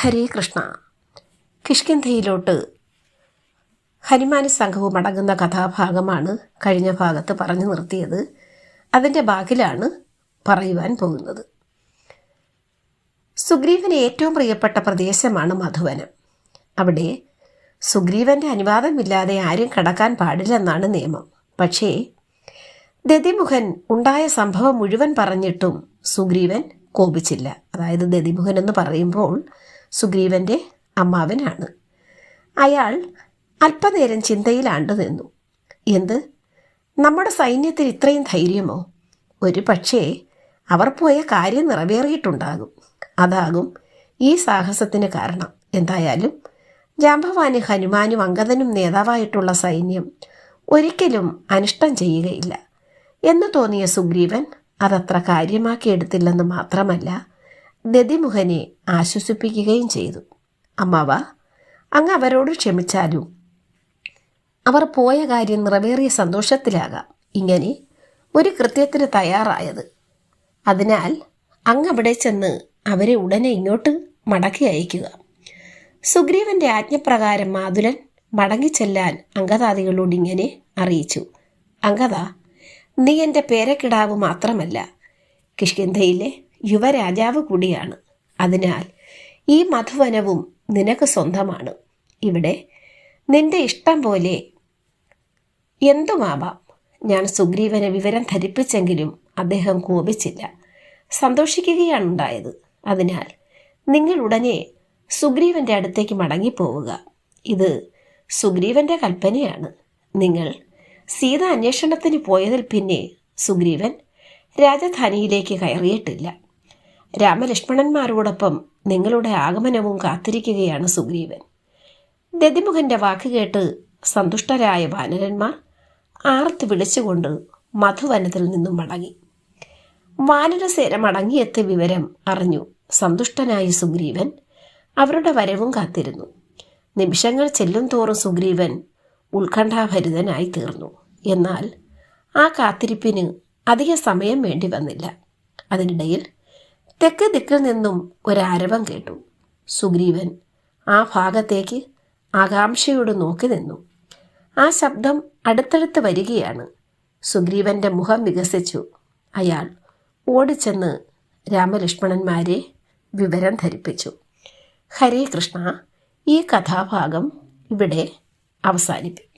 ഹരേ കൃഷ്ണ. കിഷ്കിന്ധയിലോട്ട് ഹരിമാനി സംഘവും അടങ്ങുന്ന കഥാഭാഗമാണ് കഴിഞ്ഞ ഭാഗത്ത് പറഞ്ഞു നിർത്തിയത്. അതിന്റെ ബാക്കിലാണ് പറയുവാൻ പോകുന്നത്. സുഗ്രീവന് ഏറ്റവും പ്രിയപ്പെട്ട പ്രദേശമാണ് മധുവനം. അവിടെ സുഗ്രീവന്റെ അനുവാദമില്ലാതെ ആരും കടക്കാൻ പാടില്ലെന്നാണ് നിയമം. പക്ഷേ ദതിമുഖൻ ഉണ്ടായ സംഭവം മുഴുവൻ പറഞ്ഞിട്ടും സുഗ്രീവൻ കോപിച്ചില്ല. അതായത് ദതിമുഖൻ എന്ന് പറയുമ്പോൾ സുഗ്രീവന്റെ അമ്മാവനാണ്. അയാൾ അല്പനേരം ചിന്തയിലാണ്ടു നിന്നു. എന്ത്? നമ്മുടെ സൈന്യത്തിൽ ഇത്രയും ധൈര്യമോ? ഒരു പക്ഷേ അവർ പോയ കാര്യം നിറവേറിയിട്ടുണ്ടാകും. അതാകും ഈ സാഹസത്തിന് കാരണം. എന്തായാലും ജാംബവാനും ഹനുമാനും അങ്കദനും നേതാവായിട്ടുള്ള സൈന്യം ഒരിക്കലും അനിഷ്ടം ചെയ്യുകയില്ല. എന്ന് തോന്നിയ സുഗ്രീവൻ അതത്ര കാര്യമാക്കിയെടുത്തില്ലെന്ന് മാത്രമല്ല ദതിമുഖനെ ആശ്വസിപ്പിക്കുകയും ചെയ്തു. അമ്മാവ അങ്ങ് അവരോട് ക്ഷമിച്ചാലും? അവർ പോയ കാര്യം നിറവേറിയ സന്തോഷത്തിലാകാം. ഇങ്ങനെ ഒരു കൃത്യത്തിന് തയ്യാറായത്. അതിനാൽ അങ്ങ് അവിടെ ചെന്ന് അവരെ ഉടനെ ഇങ്ങോട്ട് മടക്കി അയക്കുക. സുഗ്രീവന്റെ ആജ്ഞപ്രകാരം മാതുലൻ മടങ്ങിച്ചെല്ലാൻ അങ്കദാദികളോട് ഇങ്ങനെ അറിയിച്ചു. അങ്കദ നീ എന്റെ പേരക്കിടാവ് മാത്രമല്ല കിഷ്കിന്ധയിലെ യുവരാജാവ് കൂടിയാണ്. അതിനാൽ ഈ മധുവനവും നിനക്ക് സ്വന്തമാണ്. ഇവിടെ നിന്റെ ഇഷ്ടം പോലെ എന്തുമാവാം? ഞാൻ സുഗ്രീവനെ വിവരം ധരിപ്പിച്ചെങ്കിലും അദ്ദേഹം കോപിച്ചില്ല. സന്തോഷിക്കുകയാണ് ഉണ്ടായത്. അതിനാൽ നിങ്ങൾ ഉടനെ സുഗ്രീവന്റെ അടുത്തേക്ക് മടങ്ങിപ്പോവുക. ഇത് സുഗ്രീവന്റെ കൽപ്പനയാണ്. നിങ്ങൾ സീത അന്വേഷണത്തിന് പോയതിൽ പിന്നെ സുഗ്രീവൻ രാജധാനിയിലേക്ക് കയറിയിട്ടില്ല. രാമലക്ഷ്മണന്മാരോടൊപ്പം നിങ്ങളുടെ ആഗമനവും കാത്തിരിക്കുകയാണ് സുഗ്രീവൻ. ദതിമുഖന്റെ വാക്ക് കേട്ട് സന്തുഷ്ടരായ വാനരന്മാർ ആർത്ത് വിളിച്ചുകൊണ്ട് മധുവനത്തിൽ നിന്നും മടങ്ങി. വാനരസേന മടങ്ങിയെത്തിയ വിവരം അറിഞ്ഞു സന്തുഷ്ടനായ സുഗ്രീവൻ അവരുടെ വരവും കാത്തിരുന്നു. നിമിഷങ്ങൾ ചെല്ലും തോറും സുഗ്രീവൻ ഉത്കണ്ഠാഭരിതനായി തീർന്നു. എന്നാൽ ആ കാത്തിരിപ്പിന് അധിക സമയം വേണ്ടി വന്നില്ല. അതിനിടയിൽ തെക്ക് ദിക്കിൽ നിന്നും ഒരാരവം കേട്ടു. സുഗ്രീവൻ ആ ഭാഗത്തേക്ക് ആകാംക്ഷയോട് നോക്കി നിന്നു. ആ ശബ്ദം അടുത്തടുത്ത് വരികയാണ്. സുഗ്രീവന്റെ മുഖം വികസിച്ചു. അയാൾ ഓടിച്ചെന്ന് രാമലക്ഷ്മണന്മാരെ വിവരം ധരിപ്പിച്ചു. ഹരേ കൃഷ്ണ ഈ കഥാഭാഗം ഇവിടെ അവസാനിപ്പിക്കും.